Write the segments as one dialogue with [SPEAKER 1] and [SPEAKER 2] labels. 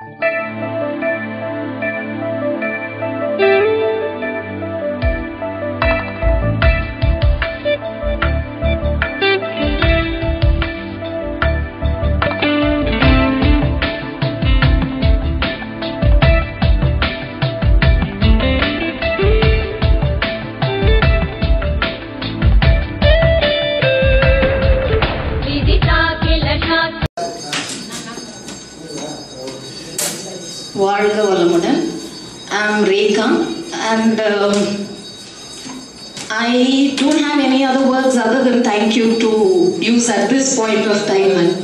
[SPEAKER 1] வாழ்க point of time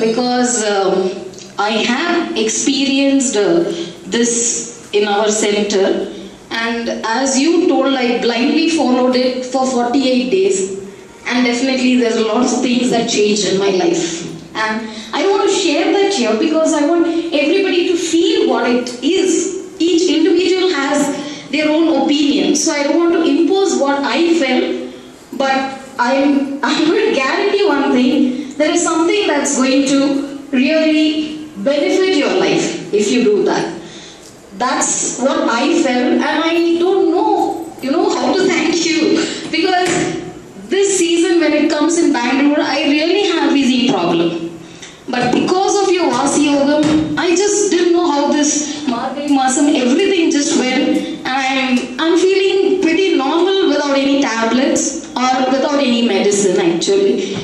[SPEAKER 1] because um, I have experienced uh, this in our center and as you told I blindly followed it for 48 days and definitely there's a lot of things that changed in my life and I want to share that here because I want everybody to feel what it is each individual has their own opinion. So I don't want to impose what I felt, but I'm going to guarantee one thing: there is something that's going to really benefit your life if you do that. That's what I felt, and I don't know, you know, how to thank you because this season when it comes in Bangalore, I really have easy problem. But because of your Vasi Yogam, I just didn't know how this Margay Masam, everything just went. And I'm, I'm feeling pretty normal without any tablets or without any medicine actually.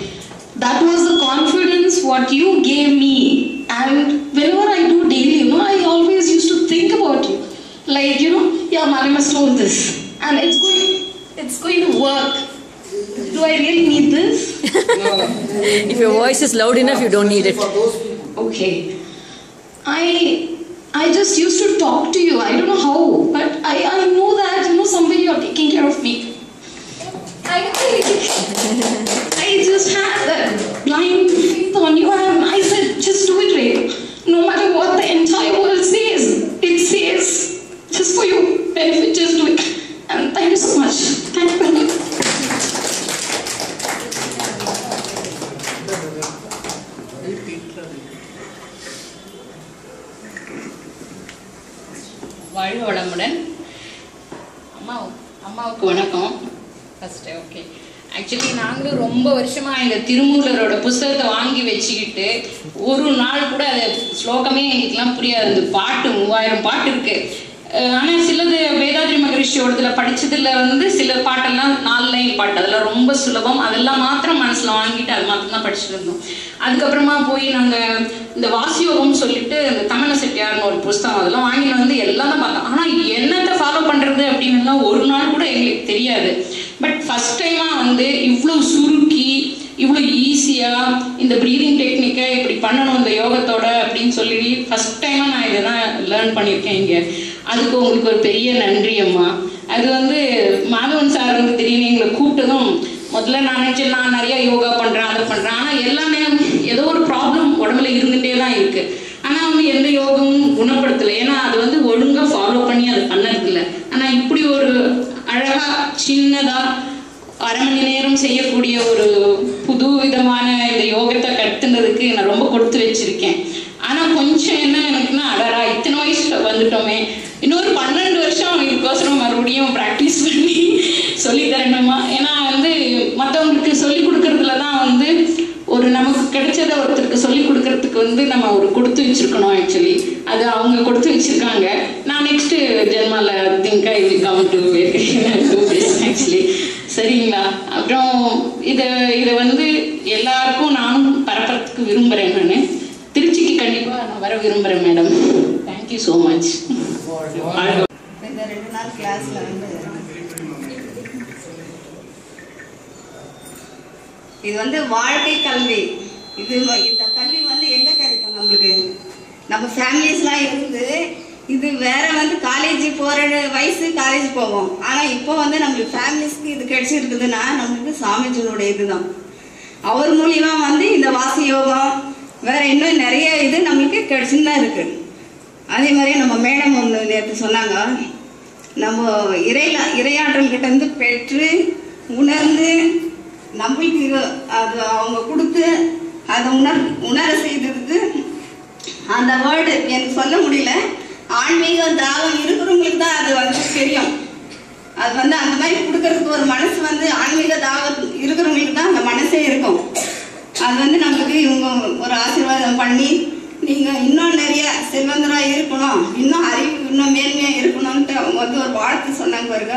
[SPEAKER 1] That was the confidence what you gave me. And whenever I do daily, you know, I always used to think about you. Like, you know, yeah, Malima told this. And it's going, it's going to work. Do I really need this?
[SPEAKER 2] If your voice is loud enough, you don't need it.
[SPEAKER 1] Okay. I I just used to talk to you. I don't know how, but I,
[SPEAKER 3] பாட்டு மூவாயிரம் பாட்டு இருக்கு. ஆனால் சிலது வேதாத்ரி மகரிஷியோடதுல படிச்சதுல வந்து சில பாட்டெல்லாம் நாலு லைன் பாட்டு. அதெல்லாம் ரொம்ப சுலபம். அதெல்லாம் மாத்திரம் மனசில் வாங்கிட்டு அது மாத்திரம் தான் படிச்சுட்டு இருந்தோம். அதுக்கப்புறமா போய் நாங்கள் இந்த வாசியோகம் சொல்லிட்டு இந்த தமிழ செட்டியார்னு ஒரு புஸ்தகம் அதெல்லாம் வாங்கிட்டு வந்து எல்லாம் தான் பார்த்தோம். ஆனால் என்னத்தை ஃபாலோ பண்ணுறது அப்படின்னு ஒரு நாள் கூட எங்களுக்கு தெரியாது. பட் ஃபஸ்ட் டைமாக வந்து இவ்வளோ சுருக்கி இவ்வளோ ஈஸியாக இந்த ப்ரீதிங் டெக்னிக்கை இப்படி பண்ணணும் இந்த யோகத்தோட அப்படின்னு சொல்லி ஃபஸ்ட் டைமாக நான் இதை தான் லேர்ன் பண்ணியிருக்கேன் இங்கே. அதுக்கு உங்களுக்கு ஒரு பெரிய நன்றி அம்மா. அது வந்து மாதவன் சார் வந்து திடீர்னு எங்களை கூப்பிட்டதும் முதல்ல நான் நினச்சேன் நான் நிறையா யோகா பண்ணுறேன் அதை பண்ணுறேன் ஆனால் எல்லாமே ஏதோ ஒரு ப்ராப்ளம் உடம்புல இருந்துகிட்டே தான் இருக்குது ஆனால் வந்து எந்த யோகமும் குணப்படுத்தலை. ஏன்னா அது வந்து ஒழுங்காக ஃபாலோ பண்ணி அதை பண்ணதில்லை. ஆனால் இப்படி ஒரு அழகாக சின்னதாக அரை மணி நேரம் செய்யக்கூடிய ஒரு புது விதமான இந்த யோகத்தை கற்றுனதுக்கு நான் ரொம்ப கொடுத்து வச்சிருக்கேன். ஆனால் கொஞ்சம் என்ன எனக்குன்னா அடரா இத்தனை வயசுல வந்துட்டோமே. இன்னொரு பன்னெண்டு வருஷம் இதுக்கோசரம் மறுபடியும் ப்ராக்டிஸ் பண்ணி சொல்லி தரணுமா? ஏன்னா வந்து மற்றவங்களுக்கு சொல்லி கொடுக்கறதுல தான் வந்து ஒரு நமக்கு கிடைச்சத ஒருத்தருக்கு சொல்லி கொடுக்கறதுக்கு வந்து நம்ம ஒரு கொடுத்து வச்சிருக்கணும் ஆக்சுவலி அது அவங்க கொடுத்து வச்சிருக்காங்க. நான் next ஜென்மால think I will come to actually சரிங்களா? அப்புறம் இதை இதை வந்து எல்லாருக்கும் நானும் பரப்புறதுக்கு விரும்புகிறேன் நான். திருச்சிக்கு கண்டிப்பாக நான் வர விரும்புகிறேன் மேடம் தேங்க்யூ ஸோ மச்
[SPEAKER 4] இந்த ரெண்டு நாள் கிளாஸ்ல வந்து இது வந்து வாழ்க்கை கல்வி. இது இந்த கல்வி வந்து எங்க கிடைக்கும் நம்மளுக்கு? நம்ம ஃபேமிலிஸ்லாம் இருந்து இது வேற வந்து காலேஜ் போற வயசு காலேஜ் போவோம். ஆனா இப்போ வந்து நம்மளுக்கு ஃபேமிலிஸ்க்கு இது கிடைச்சிருக்குதுன்னா நம்மளுக்கு சாமிஜியோட இதுதான். அவர் மூலியமா வந்து இந்த வாசி யோகம் வேற இன்னும் நிறைய இது நம்மளுக்கு கிடைச்சுன்னு தான் இருக்கு. அதே மாதிரி நம்ம மேடம் ஒன்று நேற்று சொன்னாங்க. நம்ம இறை இறையாற்றல் கிட்ட இருந்து பெற்று உணர்ந்து நம்மளுக்கு அது அவங்க கொடுத்து அதை உணர் உணர செய்தது அந்த வேர்டு எனக்கு சொல்ல முடியல. ஆன்மீக தாகம் இருக்கிறவங்களுக்கு தான் அது வந்து தெரியும். அது வந்து அந்த மாதிரி கொடுக்கறதுக்கு ஒரு மனசு வந்து ஆன்மீக தாகம் இருக்கிறவங்களுக்கு தான் அந்த மனசே இருக்கும். அது வந்து நம்மளுக்கு இவங்க ஒரு ஆசீர்வாதம் பண்ணி நீங்கள் இன்னும் நிறைய செல்வந்தராக இருக்கணும் இன்னும் அறிவு இன்னும் மேன்மையாக இருக்கணும்ன்ட்டு அவங்க வந்து ஒரு வாழ்த்து சொன்னாங்க பாருங்க.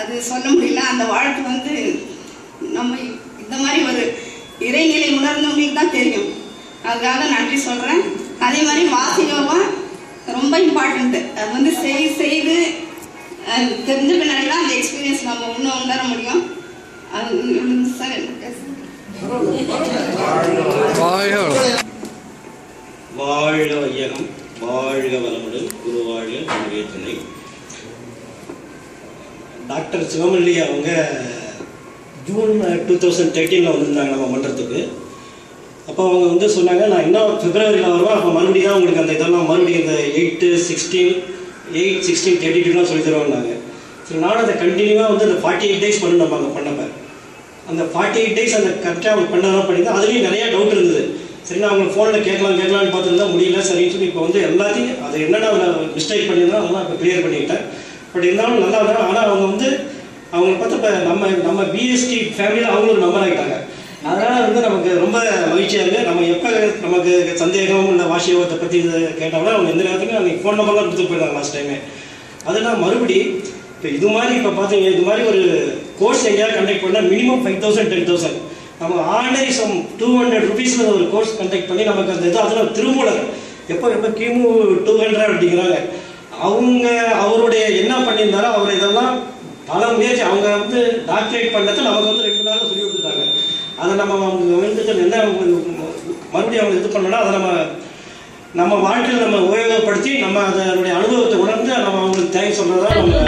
[SPEAKER 4] அது சொல்ல முடியல. அந்த வாழ்த்து வந்து நம்ம இந்த மாதிரி ஒரு இறைநிலை உணர்ந்தவங்களுக்கு தான் தெரியும். அதுக்காக நன்றி சொல்கிறேன் அதே மாதிரி வாசியோகம் ரொம்ப இம்பார்ட்டண்ட்டு அது வந்து செய் செய்து தெரிஞ்ச பின்னாடி தான் அந்த எக்ஸ்பீரியன்ஸ் நம்ம இன்னும் உணர முடியும். அது சார்.
[SPEAKER 5] வாழ்க வையகம் வாழ்க வளமுடன் குரு வாழ்க துணை டாக்டர் சிவமல்லி அவங்க ஜூன் டூ தௌசண்ட் தேர்ட்டீனில் வந்திருந்தாங்க நம்ம மன்றத்துக்கு. அப்போ அவங்க வந்து சொன்னாங்க நான் இன்னும் பிப்ரவரியில் வருவேன். அப்போ மறுபடியும் தான் உங்களுக்கு அந்த இதெல்லாம் மறுபடியும் இந்த eight sixteen eight sixteen thirty டூலாம் சொல்லி தருவாங்க ஸோ நானும் அதை கண்டினியூவாக வந்து அந்த ஃபார்ட்டி எயிட் டேஸ் பண்ணணும் நம்ம அங்கே பண்ணப்ப. அந்த ஃபார்ட்டி எயிட் டேஸ் அந்த கரெக்டாக அவங்க பண்ணதான் பண்ணியிருந்தேன் அதுலேயும் நிறைய டவுட் இருந்தது. சரி நான் அவங்க ஃபோனில் கேட்கலாம் கேட்கலாம்னு பார்த்துருந்தா முடியல. சரின்னு சொல்லி இப்போ வந்து எல்லாத்தையும் அது என்னென்ன மிஸ்டேக் பண்ணியிருந்தோம் அதெல்லாம் இப்போ கிளியர் பண்ணிக்கிட்டேன் பட் இருந்தாலும் நல்லா தான் ஆனால் அவங்க வந்து அவங்களை பார்த்து இப்போ நம்ம நம்ம பிஎஸ்டி ஃபேமிலியில் அவங்களும் ஒரு ஆகிட்டாங்க அதனால் வந்து நமக்கு ரொம்ப மகிழ்ச்சியாக இருக்குது நம்ம எப்போ நமக்கு சந்தேகம் இல்லை வாசியோகத்தை பற்றி இது கேட்டாலும் அவங்க எந்த நேரத்துக்கும் அன்றைக்கி ஃபோன் நம்பர்லாம் கொடுத்துட்டு போயிருந்தாங்க லாஸ்ட் டைமே அதெல்லாம் மறுபடி இப்போ இது மாதிரி இப்போ பார்த்தீங்க இது மாதிரி ஒரு கோர்ஸ் எங்கேயாவது கண்டக்ட் பண்ணால் minimum five thousand ten thousand நம்ம ஆன்லை சம் டூ ஹண்ட்ரட் ருபீஸில் ஒரு கோர்ஸ் கண்டக்ட் பண்ணி நமக்கு அந்த இது அதில் திருமூலர். எப்போ எப்போ கிமு டூ ஹண்ட்ரட் அப்படிங்கிறாங்க. அவங்க அவருடைய என்ன பண்ணியிருந்தாரோ அவர் இதெல்லாம் பல முயற்சி அவங்க வந்து டாக்டரேட் பண்ணதை நமக்கு வந்து ரெண்டு நாளில் சொல்லி அதை நம்ம அவங்க என்ன மறுபடியும் அவங்க இது பண்ணோம்னா அதை நம்ம நம்ம வாழ்க்கையில் நம்ம உபயோகப்படுத்தி நம்ம அதனுடைய அனுபவத்தை உணர்ந்து நம்ம அவங்களுக்கு தேங்க்ஸ் சொல்றதா நம்ம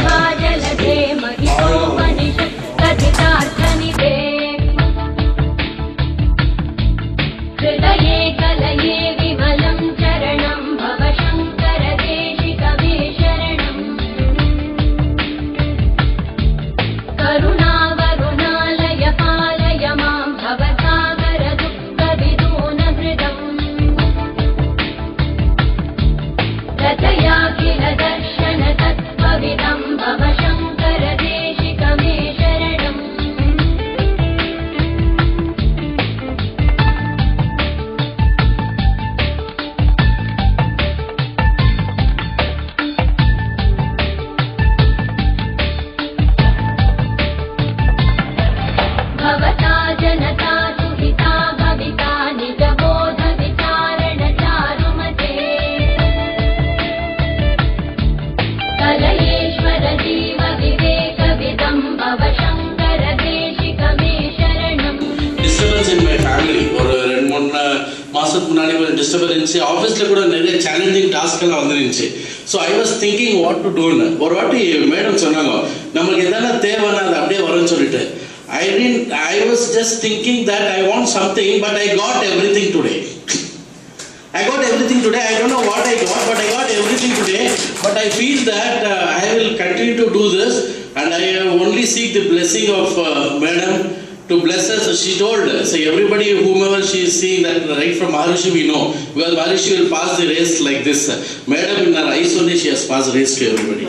[SPEAKER 6] But I feel that uh, I will continue to do this, and I uh, only seek the blessing of uh, Madam to bless us. She told, so everybody, whomever she is seeing that right from Maharishi we know, because Maharishi will pass the race like this. Madam in her eyes only she has passed race to everybody.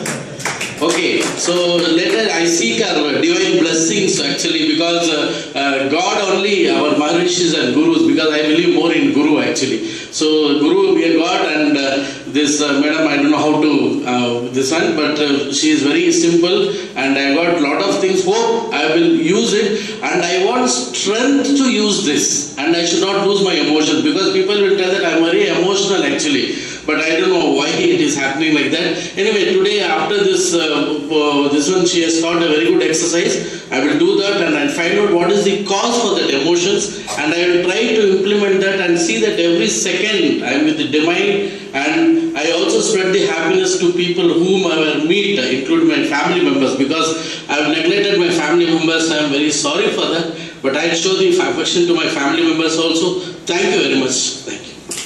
[SPEAKER 6] Okay, so later I seek our divine blessings actually because uh, uh, God only, our Maharishis and Gurus, because I believe more in Guru actually. So Guru we have got and uh, this uh, madam I don't know how to uh, this one, but uh, she is very simple and I got lot of things. Hope I will use it and I want strength to use this and I should not lose my emotion because people will tell that I'm very emotional actually but I don't know why it is happening like that. Anyway, today after this uh, uh, this one she has taught a very good exercise. I will do that and I'll find out what is the cause for that emotions and I will try to implement that and see that every second I am with the divine and I also spread the happiness to people whom I will meet, including my family members because I have neglected my family members. I am very sorry for that. But I show the affection to my family members also. Thank you very much. Thank you.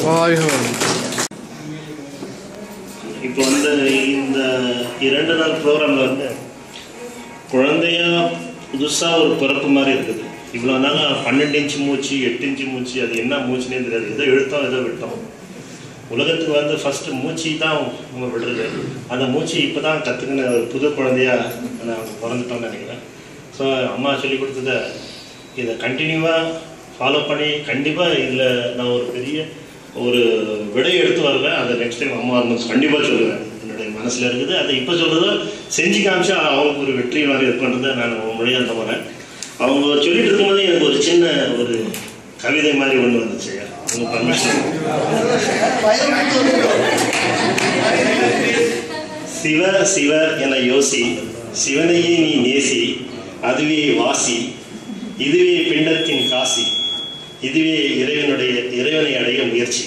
[SPEAKER 7] இப்போ வந்து இந்த இரண்டு நாள் ப்ரோக்ராமில் வந்து குழந்தையா புதுசாக ஒரு பிறப்பு மாதிரி இருக்குது. இவ்வளோ நாங்க பன்னெண்டு இன்ச்சு மூச்சு எட்டு இன்ச்சு மூச்சு அது என்ன மூச்சுனே தெரியாது. ஏதோ எழுத்தோம் ஏதோ விட்டோம். உலகத்துக்கு வந்து ஃபஸ்ட்டு மூச்சு தான் நம்ம விடுறது. அந்த மூச்சு இப்போ தான் கற்றுக்கின ஒரு புது குழந்தையா நான் பிறந்துட்டோம்னு நினைக்கிறேன். ஸோ அம்மா சொல்லி கொடுத்தத இதை கண்டினியூவாக ஃபாலோ பண்ணி கண்டிப்பாக இதில் நான் ஒரு பெரிய ஒரு விடை எடுத்து வருவேன் அதை நெக்ஸ்ட் டைம் அம்மா வரும்போது கண்டிப்பாக சொல்லுவேன். என்னுடைய மனசில் இருக்குது. அதை இப்போ சொல்கிறதோ செஞ்சு காமிச்சா அவங்களுக்கு ஒரு வெற்றி மாதிரி இருக்குன்றதை நான் மொழியாக நம்புறேன் அவங்க சொல்லிட்டு இருக்கும்போது எனக்கு ஒரு சின்ன ஒரு கவிதை மாதிரி ஒன்று வந்துச்சு. அவங்க பர்மிஷன் சிவ சிவ என யோசி சிவனையே நீ நேசி அதுவே வாசி இதுவே பிண்டத்தின் காசி. இதுவே இறைவனுடைய இறைவனை அடைய முயற்சி.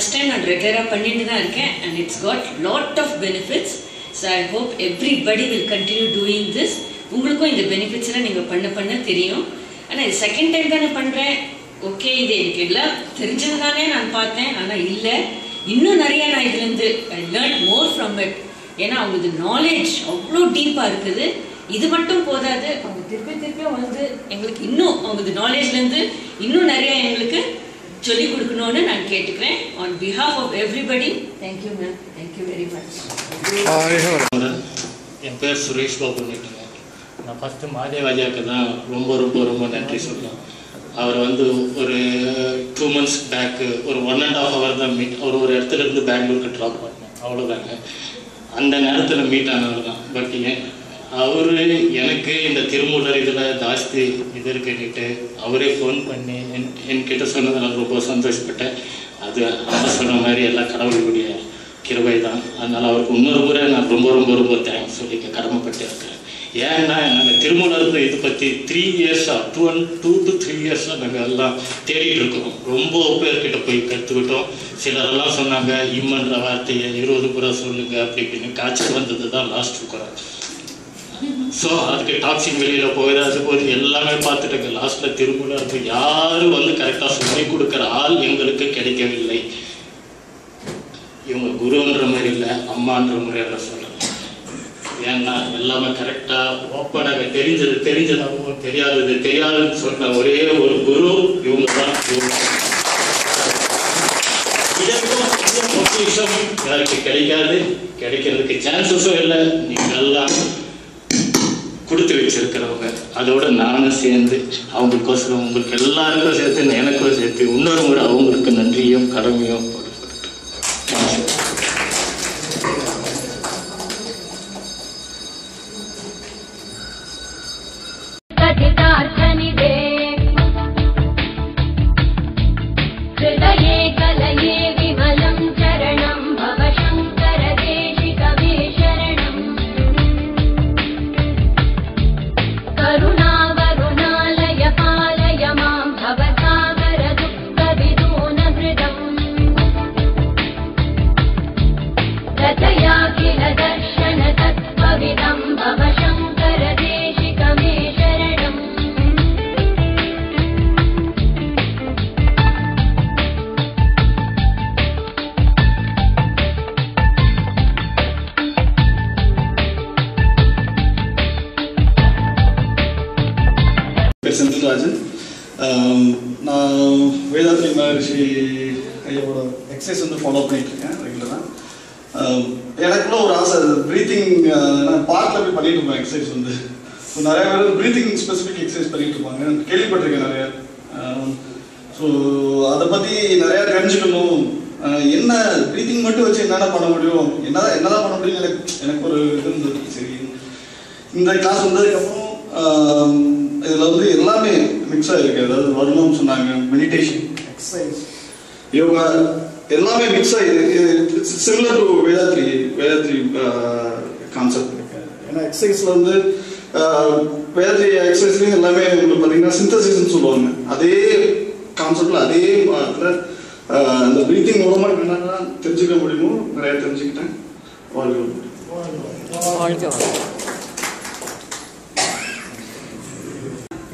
[SPEAKER 2] ஃபஸ்ட் ஃபர்ஸ்ட் டைம் நான் ரெகுலராக பண்ணிட்டு தான் இருக்கேன் and it's got lot of benefits so I hope everybody will continue doing this உங்களுக்கும் இந்த பெனிஃபிட்ஸ்லாம் நீங்கள் பண்ண பண்ண தெரியும். ஆனால் இது செகண்ட் டைம் தானே பண்ணுறேன் ஓகே இது எனக்கு எல்லாம் தெரிஞ்சது தானே நான் பார்த்தேன் ஆனால் இல்லை. இன்னும் நிறைய நான் இதுலேருந்து I learn more from it ஏன்னா அவங்களுக்கு நாலேஜ் அவ்வளோ டீப்பாக இருக்குது. இது மட்டும் போதாது அவங்க திருப்பி திருப்பியும் வந்து எங்களுக்கு இன்னும் அவங்க நாலேஜ்லேருந்து இன்னும் நிறைய எங்களுக்கு சொல்லிக் கொடுக்கணும்னு நான் கேட்டுக்கிறேன். On behalf of everybody thank you ma'am thank you very much
[SPEAKER 8] என் பேர் சுரேஷ் பாபுன்னுட்டுங்க நான் ஃபஸ்ட்டு மாதேவாஜாவுக்கு தான் ரொம்ப ரொம்ப ரொம்ப நன்றி சொல்லலாம் அவர் வந்து ஒரு டூ மந்த்ஸ் பேக்கு ஒரு ஒன் அண்ட் ஆஃப் ஹவர் தான் மீட் அவர் ஒரு இடத்துல இருந்து பெங்களூருக்கு ட்ராப் பண்ணேன். அவ்வளோதாங்க அந்த நேரத்தில் மீட் ஆனவர் தான். பட் ஏன் அவர் எனக்கு இந்த திருமூலர் இதில் ஜாஸ்தி இது இருக்குன்னுட்டு அவரே ஃபோன் பண்ணி என் என்கிட்ட சொன்னதை ரொம்ப சந்தோஷப்பட்டேன். அது அம்மா சொன்ன மாதிரி எல்லாம் கடவுளுடைய கிருபை தான் அதனால் அவருக்கு இன்னொரு முறை நான் ரொம்ப ரொம்ப ரொம்ப தேங்க்ஸ் சொல்லிக்க கடமைப்பட்டு இருக்கிறேன். ஏன்னா நாங்கள் திருமூலர் இது பற்றி த்ரீ இயர்ஸாக two and two to three இயர்ஸாக நாங்கள் எல்லாம் தேடிட்டு இருக்கோம். ரொம்ப பேர்கிட்ட போய் கற்றுக்கிட்டோம் சிலரெல்லாம் சொன்னாங்க இம்மன்ற வார்த்தையை இருபது புறா சொல்லுங்க அப்படி இப்படின்னு. காய்ச்சல் வந்தது தான் லாஸ்ட் குறை. ஸோ அதுக்கு டாக்ஸின் வெளியில் போயிடாது போது எல்லாமே பார்த்துட்டு லாஸ்ட்டில் திருமூலருக்கு யாரும் வந்து கரெக்டாக சொல்லி கொடுக்குற ஆள் எங்களுக்கு கிடைக்கவில்லை. இவங்க குருன்ற மாதிரி இல்லை அம்மான்ற முறையில் சொல்கிறேன் ஏன்னா எல்லாமே கரெக்டாக ஓப்பனாக தெரிஞ்சது தெரிஞ்சதாகவும் தெரியாதது தெரியாதுன்னு சொன்ன ஒரே ஒரு குரு இவங்க தான் இதற்கும் கிடைக்காது கிடைக்கிறதுக்கு சான்சஸும் இல்லை. நீங்கள் எல்லாம் கொடுத்து வச்சிருக்கிறவங்க அதோட நானும் சேர்ந்து அவங்களுக்கோசரம் உங்களுக்கு எல்லாருக்கும் சேர்த்து எனக்கும் சேர்த்து இன்னொரு முறை அவங்களுக்கு நன்றியும் கடமையும்
[SPEAKER 9] ப்ரீத்திங் மட்டும் வச்சு என்னென்ன பண்ண முடியும்? என்ன என்னதான் பண்ண முடியும் எனக்கு எனக்கு ஒரு இது இருந்தது. சரி இந்த கிளாஸ் வந்ததுக்கப்புறம் இதுல வந்து எல்லாமே மிக்ஸ் ஆயிருக்கு. அதாவது வருணம் சொன்னாங்க மெடிடேஷன் எக்ஸசைஸ் யோகா எல்லாமே மிக்ஸ் ஆகி similar to Vethathiri Vethathiri concept ஏன்னா எக்ஸசைஸில் வந்து வேற எக்ஸசைஸ்லேயும் எல்லாமே உங்களுக்கு பார்த்தீங்கன்னா சிந்தசிஸ்ன்னு சொல்லுவாங்க. அதே கான்செப்டில் அதே இதில் அந்த ப்ரீத்திங் மூலமாக என்னென்ன தெரிஞ்சுக்க முடியுமோ? நிறைய தெரிஞ்சுக்கிட்டேன். வாழ்க்கை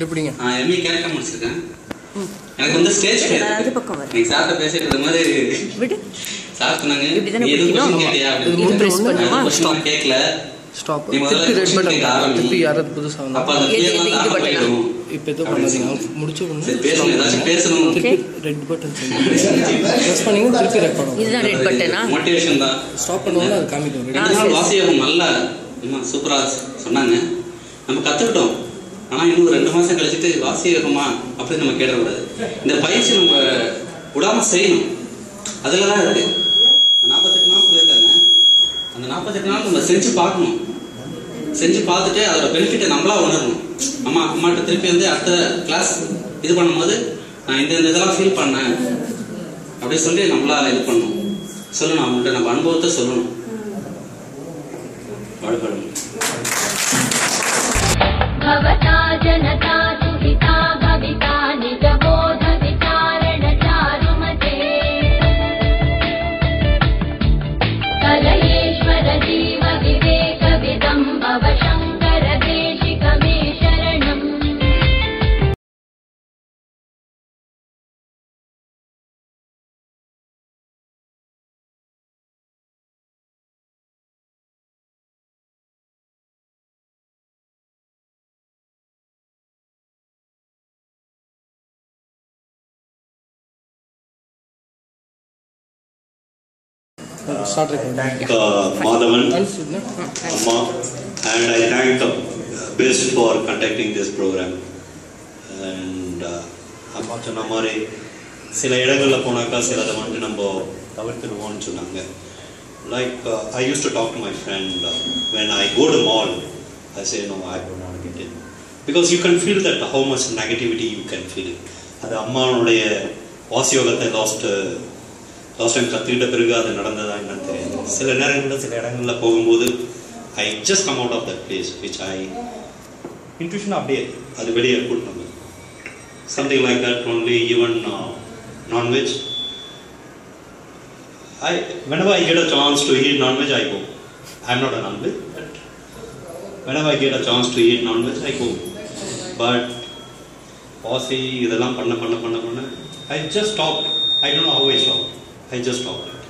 [SPEAKER 10] எப்படிங்க
[SPEAKER 11] நான் எம்ஏ கேரக்டர் முடிச்சிருக்கேன். எனக்கு வந்து ஸ்டேஜ் நீங்க சார்ட்ட பேசிட்டு மாதிரி சார் சொன்னாங்க நீ எதுவும் கேட்டியா அப்படின்னு. கொஸ்டின் கேட்கல
[SPEAKER 10] ஸ்டாப் திருப்பி ரெட் பட்டன். திருப்பி யாராவது புதுசா வந்தா.
[SPEAKER 11] அப்ப அந்த பேர் வந்து ஆன் பண்ணிடும்
[SPEAKER 10] இப்போ எதோ பண்ணாதீங்க முடிச்ச உடனே. திருப்பி ரெட் பட்டன் ப்ரெஸ் பண்ணீங்க திருப்பி ரெட் பண்ணுங்க
[SPEAKER 12] இதுதான் ரெட் பட்டனா
[SPEAKER 11] மோட்டிவேஷன் தான்.
[SPEAKER 10] ஸ்டாப் பண்ணுவோம்னா அது காமிக்கும்.
[SPEAKER 11] வாசியோகம் நல்லா அம்மா சூப்பரா சொன்னாங்க. நம்ம கத்துக்கிட்டோம். ஆனா இன்னும் ரெண்டு மாசம் கழிச்சிட்டு வாசியோகமா அப்படின்னு நம்ம கேட்டக்கூடாது. இந்த பயிற்சி நம்ம விடாம செய்யணும். அதுல தான் இருக்கு நாற்பத்தெட்டு நாள் சொல்லியிருக்காங்க. அந்த நாற்பத்தெட்டு நாள் நம்ம செஞ்சு பார்க்கணும். செஞ்சு பார்த்துட்டு அதோட பெனிஃபிட்டை நம்மளா உணரணும். அம்மா அம்மாட்ட திருப்பி வந்து அடுத்த கிளாஸ் இது பண்ணும்போது நான் இந்த இந்த இதெல்லாம் ஃபீல் பண்ணேன். அப்படி சொல்லி நம்மளா இது பண்ணணும். சொல்லணும். அவங்கள்ட்ட நம்ம அனுபவத்தை சொல்லணும். பாடுபடணும்.
[SPEAKER 13] thank uh, Madhavan, Amma, and I thank uh, BIS for conducting this program. And uh, அம்மா சொன்ன மாதிரி சில இடங்களில் போனாக்கா சிலதை வந்துட்டு நம்ம தவிர்த்துடுவோம்னு சொன்னாங்க like I use to talk to my friend when I go to mall I say no I don't want get in because you can feel that how much negativity you can feel அது அம்மாவுடைய வாசியோகத்தை last தோஷம் time கற்றுக்கிட்ட பிறகு அது நடந்ததா என்னன்னு தெரியாது. சில நேரங்களில் சில இடங்களில் போகும்போது I just come out of that place which I intuition அப்படியே அது வெளியே கூட்டணும் something like that only even non veg I whenever I get a chance to eat non-veg, I go. I'm not a non-veg, but whenever I get a chance to eat non-veg, I go. But பாசி இதெல்லாம் பண்ண பண்ண பண்ண பண்ண I just stop I don't how I stop I just operate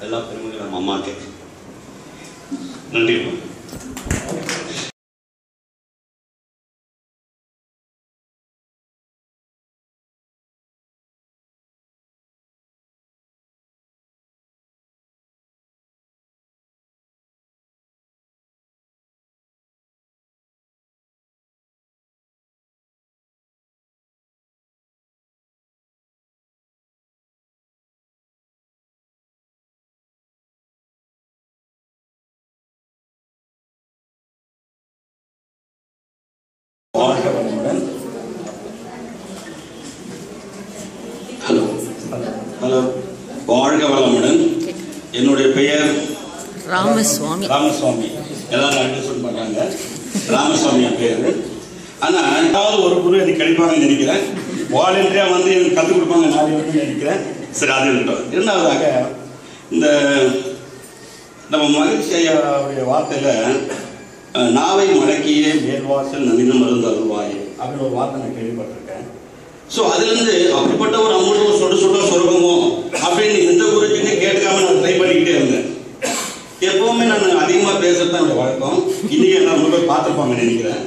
[SPEAKER 13] எல்லா பெருமைகளும் நம்ம அம்மாக்கு. நன்றி
[SPEAKER 14] வளமுடன் ஹலோ ஹலோ வாழ்க வளமுடன். என்னுடைய பெயர்
[SPEAKER 12] ராமசுவாமி.
[SPEAKER 14] ராமசுவாமி. எல்லாரும் அண்டர்ஸ்டாண்ட் பண்றாங்க ராமசுவாமி என் பேரு ஆனா ஏதாவது ஒரு குரு எனக்கு கிடைப்பாங்கன்னு நினைக்கிறேன். வாலண்டியா வந்து எனக்கு கற்றுக் கொடுப்பாங்க நாலு வந்து நினைக்கிறேன். சரி அது இருக்கட்டும். இரண்டாவதாக இந்த நம்ம மகிழ்ச்சி ஐயாவுடைய வார்த்தையில நாவை மடக்கியே மேல்வாசல் நனிதம் மருந்து அருள்வாய். அப்படின்னு ஒரு வார்த்தை நான் கேள்விப்பட்டிருக்கேன். ஸோ அதுலேருந்து அப்படிப்பட்ட ஒரு அமுதம் சொடு சொட சொருபமோ அப்படின்னு எந்த குருஜின்னு கேட்காம நான் ட்ரை பண்ணிக்கிட்டே இருந்தேன். எப்பவுமே நான் அதிகமாக பேசுறது தான் என்னோட வழக்கம். இன்னைக்கு நான் ரொம்ப பேர் பார்த்துருப்பாங்கன்னு நினைக்கிறேன்.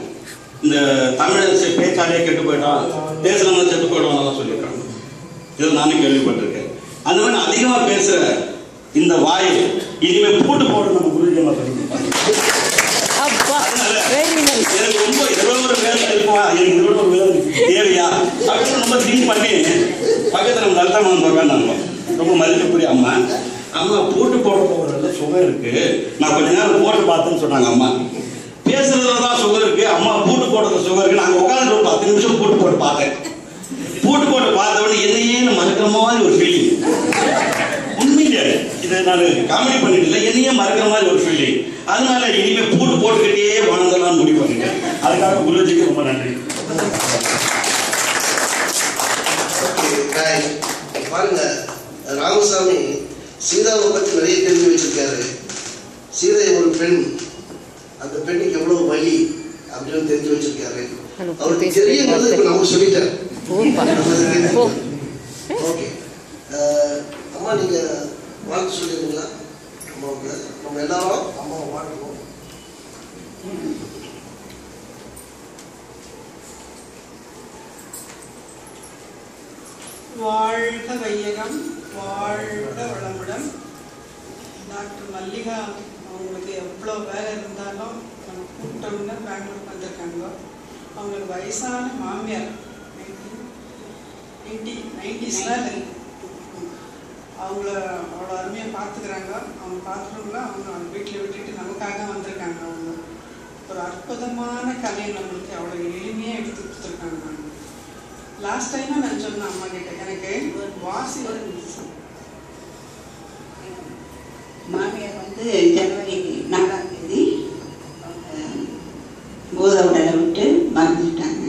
[SPEAKER 14] இந்த தமிழ் பேச்சாலே கெட்டு போயிட்டான் பேசுறவங்க செத்து போயிடுவாங்க சொல்லியிருக்காங்க. இது நானும் கேள்விப்பட்டிருக்கேன். அந்த மாதிரி அதிகமாக பேசுற இந்த வாய் இனிமே பூட்டு போட்டு நம்ம குருஜி எல்லாம் சொல்லி எனக்கு ரொம்ப ஏதோ ஒரு வேலை இருக்குமா எனக்கு இதோட ஒரு வேலை தேவையா? அப்படின்னு ரொம்ப திங்க் பண்ணி பக்கத்துல நம்ம லலிதா மகன் உட்காந்தாங்க ரொம்ப மதிக்கக்கூடிய அம்மா. அம்மா போட்டு போட போகிறதுல சுகர் இருக்கு. நான் கொஞ்ச நேரம் போட்டு பார்த்தேன்னு சொன்னாங்க அம்மா. பேசுறதுல தான் சுகம் இருக்கு. அம்மா பூட்டு போடுறதுல சுகம் இருக்கு. நாங்க உட்காந்து ஒரு பத்து நிமிஷம் பூட்டு போட்டு பார்த்தேன். பூட்டு போட்டு பார்த்த உடனே என்னையே மறக்கிற மாதிரி ஒரு ஃபீலிங் இது நான் காமெடி பண்ணிட்டு இல்லை என்னையே மறக்கிற மாதிரி ஒரு ஃபீலிங் அதனால இனிமே பூட்டு போட்டுக்கிட்டே வாழ்ந்தலாம் முடிவு பண்ணிட்டேன். அதுக்காக குருஜிக்கு ரொம்ப நன்றி.
[SPEAKER 15] பாருங்க ராமசாமி சீதாவை பத்தி நிறைய தெரிஞ்சு வச்சிருக்காரு. சீதை ஒரு பெண். அந்த பெண்ணுக்கு எவ்வளவு வலி அப்படின்னு தெரிஞ்சு வச்சிருக்காரு. அவருக்கு தெரியுங்கிறது இப்ப நம்ம சொல்லிட்டேன் ஓகே அம்மா நீங்க வாழ்த்து சொல்லிடுங்க அம்மாவுக்கு நம்ம எல்லாரும் அம்மாவை வாழ்த்துவோம்
[SPEAKER 16] வாழ்க வையகம் வாழ்க வளமுடன். டாக்டர் மல்லிகா அவங்களுக்கு எவ்வளோ வேலை இருந்தாலும் நம்ம கூட்டம்னு பெங்களூர் வந்திருக்காங்க அவங்களுக்கு வயசான மாமியார் நைன்டி நைன்டிஸ்லாம் இருக்குது அவங்கள அவ்வளோ அருமையாக பார்த்துக்கிறாங்க. அவங்க பார்த்துட்டவங்கள அவங்க அவங்க வீட்டில் விட்டுட்டு நமக்காக வந்திருக்காங்க அவங்க. ஒரு அற்புதமான கலையை நம்மளுக்கு அவ்வளோ எளிமையாக எடுத்து கொடுத்துருக்காங்க. லாஸ்ட் டைமும் நான் சொன்னேன் அம்மா கிட்ட எனக்கு ஒரு வாசி ஒரு
[SPEAKER 17] மாமியார் வந்து ஜனவரி நாலாம் தேதி பூத உடலை விட்டு மறந்துட்டாங்க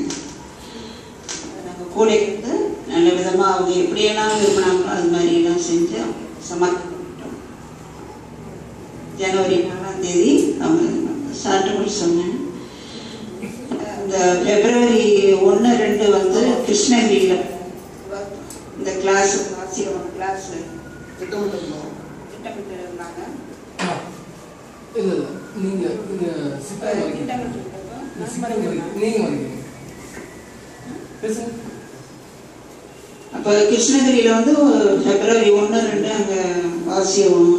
[SPEAKER 17] நாங்கள் கூட இருந்து நல்ல விதமாக அவங்க எப்படியெல்லாம் விரும்பினாங்களோ அது மாதிரி எல்லாம் செஞ்சு சமாளிட்டோம் ஜனவரி நாலாம் தேதி அவங்க சாப்பிட்டு சொன்னேன் இந்த பிப்ரவரி ஒன்று ரெண்டு வந்து கிருஷ்ணகிரியில் இந்த கிளாஸ் வாசியம் கிளாஸ் திட்டமிட்டு திட்டமிட்டு இருந்தாங்க
[SPEAKER 10] இல்ல இல்ல நீங்க நீங்க சித்தா
[SPEAKER 17] திட்டமிட்டு
[SPEAKER 10] நீங்க வரீங்க பேசுங்க.
[SPEAKER 17] அப்போ கிருஷ்ணகிரியில் வந்து பிப்ரவரி ஒன்று ரெண்டு அங்கே வாசியம்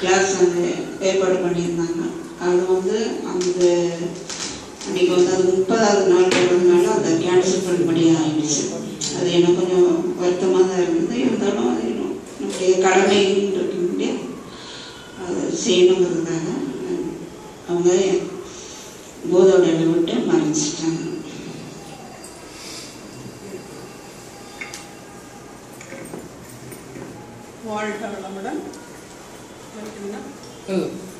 [SPEAKER 17] கிளாஸ் அங்கே ஏற்பாடு பண்ணியிருந்தாங்க. அது வந்து அந்த அன்னைக்கு வந்து அது முப்பதாவது நாள் போனதுனால அதை கேன்சல் பண்ணும்படி ஆயிடுச்சு. அது எனக்கு கொஞ்சம் வருத்தமாக தான் இருந்தது. இருந்தாலும் அது நம்முடைய இருக்க முடியாது. அதை செய்யணுங்கிறதுக்காக அவங்க போதோடையில் விட்டு மறைஞ்சிட்டாங்க.
[SPEAKER 16] வாழ்க வளமுடன்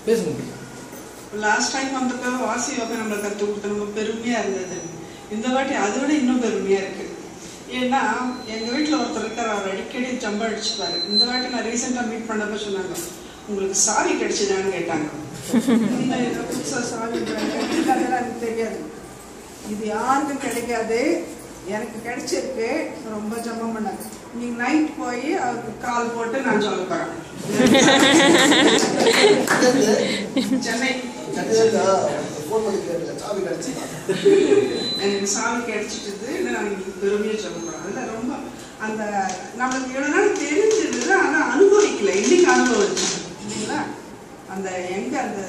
[SPEAKER 10] பேசுங்க.
[SPEAKER 16] லாஸ்ட் டைம் வந்தப்போ வாசி யோகா நம்மளுக்கு கற்றுக் கொடுத்த ரொம்ப பெருமையாக இருந்தது. இந்த வாட்டி அதை விட இன்னும் பெருமையாக இருக்கு. ஏன்னா எங்கள் வீட்டில் ஒருத்தர் இருக்கார் அவர் அடிக்கடி ஜம்ப அடிச்சுப்பாரு. இந்த வாட்டி நான் ரீசெண்டாக மீட் பண்ணப்ப சொன்னாங்க உங்களுக்கு சாவி கிடைச்சதான்னு கேட்டாங்க. இல்லை, ஏதோ புதுசா சாவி எனக்கு தெரியாது. இது யாருக்கும் கிடைக்காது? எனக்கு கிடைச்சிருக்கு. ரொம்ப ஜம்பம் பண்ணாங்க. நீங்க நைட் போய் அவருக்கு கால் போட்டு நான் சொல்ல போறேன். சென்னை.
[SPEAKER 15] ஃபோன் பண்ணி கேட்டேன் சாவி கிடைச்சி
[SPEAKER 16] எனக்கு சாவி கிடைச்சிட்டது நான் பெருமையாக சொல்ல அதில் ரொம்ப அந்த நம்மளுக்கு எவ்வளோ நாள் தெரிஞ்சிருந்தது ஆனால் அனுபவிக்கல. இன்னைக்கு அனுபவிச்சு இல்லைங்களா? அந்த எங்கே அந்த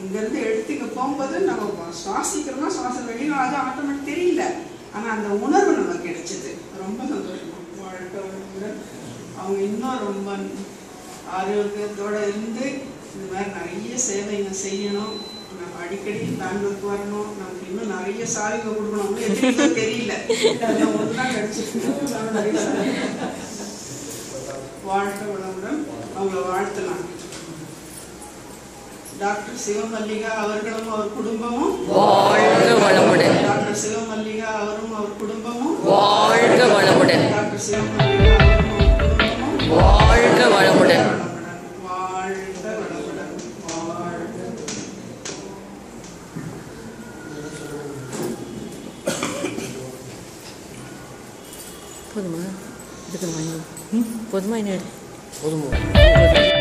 [SPEAKER 16] இங்கேருந்து எடுத்து இங்கே போகும்போது நம்ம சுவாசிக்கிறோமா சுவாசம் வெளியும் அது ஆட்டோமேட்டிக் தெரியல. ஆனால் அந்த உணர்வு நமக்கு கிடைச்சது. ரொம்ப சந்தோஷமா. வாழ்க்கை அவங்க இன்னும் ரொம்ப ஆரோக்கியத்தோட இருந்து இந்த மாதிரி நிறைய சேவைங்க செய்யணும். அடிக்கடி பெங்களூருக்கு வரணும். நமக்கு இன்னும் நிறைய சாவிங்க கொடுக்கணும். தெரியல. அதெல்லாம் ஒன்றா கிடைச்சிருக்கு. வாழ்க்கை வளமுடன். அவங்கள வாழ்த்தலாம். டாக்டர் சிவமல்லிகா அவர்களும் அவர் குடும்பமும்.
[SPEAKER 12] வாழ்க வளமுடன்.
[SPEAKER 16] டாக்டர் சிவமல்லிகா அவரும் அவர் குடும்பமும்.
[SPEAKER 12] வாழ்க வளமுடன்.
[SPEAKER 16] டாக்டர் சிவமல்லிகா
[SPEAKER 12] வாழ்க வளமுடன்.
[SPEAKER 16] Vou de manhã.
[SPEAKER 12] Hum? Vou de manhã. Vou
[SPEAKER 10] de manhã.